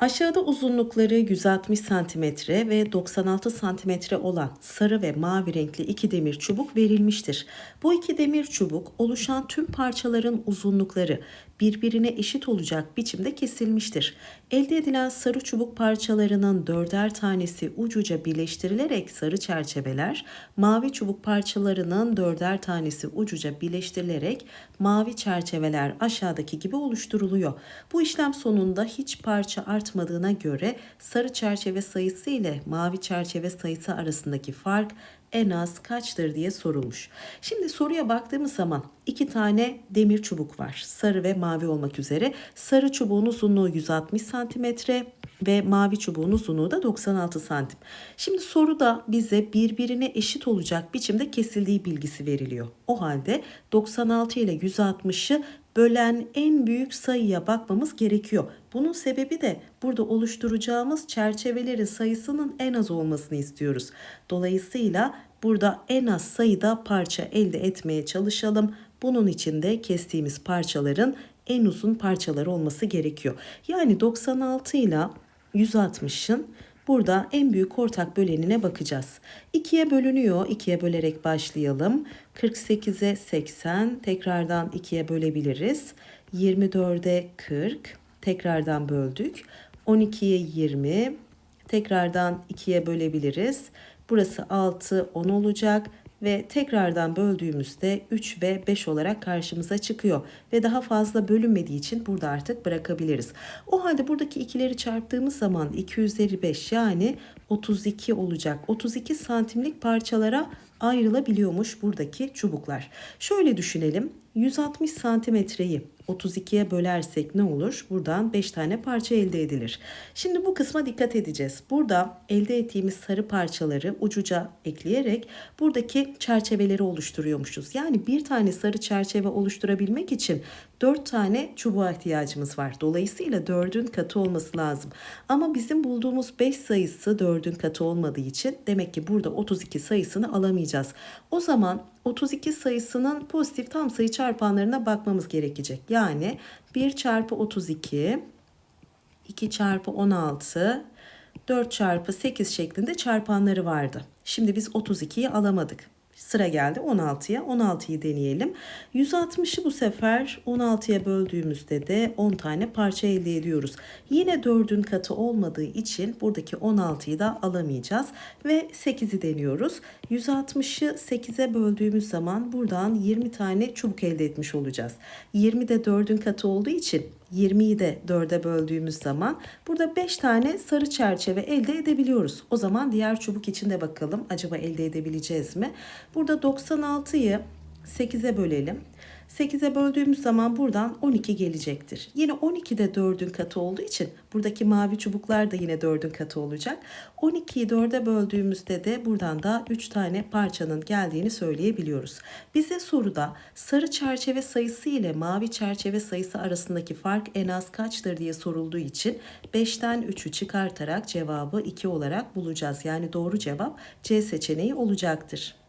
Aşağıda uzunlukları 160 cm ve 96 cm olan sarı ve mavi renkli iki demir çubuk verilmiştir. Bu iki demir çubuk oluşan tüm parçaların uzunlukları birbirine eşit olacak biçimde kesilmiştir. Elde edilen sarı çubuk parçalarının dörder tanesi ucuca birleştirilerek sarı çerçeveler, mavi çubuk parçalarının dörder tanesi ucuca birleştirilerek mavi çerçeveler aşağıdaki gibi oluşturuluyor. Bu işlem sonunda hiç parça artmadığına göre sarı çerçeve sayısı ile mavi çerçeve sayısı arasındaki fark en az kaçtır diye sorulmuş. Şimdi soruya baktığımız zaman iki tane demir çubuk var. Sarı ve mavi olmak üzere. Sarı çubuğun uzunluğu 160 santimetre ve mavi çubuğun uzunluğu da 96 santim. Şimdi soruda bize birbirine eşit olacak biçimde kesildiği bilgisi veriliyor. O halde 96 ile 160'ı bölen en büyük sayıya bakmamız gerekiyor. Bunun sebebi de burada oluşturacağımız çerçevelerin sayısının en az olmasını istiyoruz. Dolayısıyla burada en az sayıda parça elde etmeye çalışalım. Bunun için de kestiğimiz parçaların en uzun parçaları olması gerekiyor. Yani 96 ile 160'ın Burada en büyük ortak bölenine bakacağız. 2'ye bölünüyor. 2'ye bölerek başlayalım. 48'e 80 tekrardan 2'ye bölebiliriz. 24'e 40 tekrardan böldük. 12'ye 20 tekrardan 2'ye bölebiliriz. Burası 6 10 olacak ve tekrardan böldüğümüzde 3 ve 5 olarak karşımıza çıkıyor. Ve daha fazla bölünmediği için burada artık bırakabiliriz. O halde buradaki ikileri çarptığımız zaman 2 üzeri 5 yani 32 olacak. 32 santimlik parçalara ayrılabiliyormuş buradaki çubuklar. Şöyle düşünelim. 160 santimetreyi 32'ye bölersek ne olur? Buradan 5 tane parça elde edilir. Şimdi bu kısma dikkat edeceğiz. Burada elde ettiğimiz sarı parçaları ucuca ekleyerek buradaki çerçeveleri oluşturuyormuşuz. Yani bir tane sarı çerçeve oluşturabilmek için 4 tane çubuğa ihtiyacımız var. Dolayısıyla 4'ün katı olması lazım. Ama bizim bulduğumuz 5 sayısı 4'ün katı olmadığı için demek ki burada 32 sayısını alamayacağız. O zaman 32 sayısının pozitif tam sayı çarpanlarına bakmamız gerekecek. Yani 1 çarpı 32, 2 çarpı 16, 4 çarpı 8 şeklinde çarpanları vardı. Şimdi biz 32'yi alamadık. Sıra geldi 16'ya. 16'yı deneyelim. 160'ı bu sefer 16'ya böldüğümüzde de 10 tane parça elde ediyoruz. Yine 4'ün katı olmadığı için buradaki 16'yı da alamayacağız. Ve 8'i deniyoruz. 160'ı 8'e böldüğümüz zaman buradan 20 tane çubuk elde etmiş olacağız. 20 de 4'ün katı olduğu için 20'yi de 4'e böldüğümüz zaman burada 5 tane sarı çerçeve elde edebiliyoruz. O zaman diğer çubuk için de bakalım acaba elde edebileceğiz mi? Burada 96'yı 8'e bölelim. 8'e böldüğümüz zaman buradan 12 gelecektir. Yine 12 de 4'ün katı olduğu için buradaki mavi çubuklar da yine 4'ün katı olacak. 12'yi 4'e böldüğümüzde de buradan da 3 tane parçanın geldiğini söyleyebiliyoruz. Bize soruda sarı çerçeve sayısı ile mavi çerçeve sayısı arasındaki fark en az kaçtır diye sorulduğu için 5'ten 3'ü çıkartarak cevabı 2 olarak bulacağız. Yani doğru cevap C seçeneği olacaktır.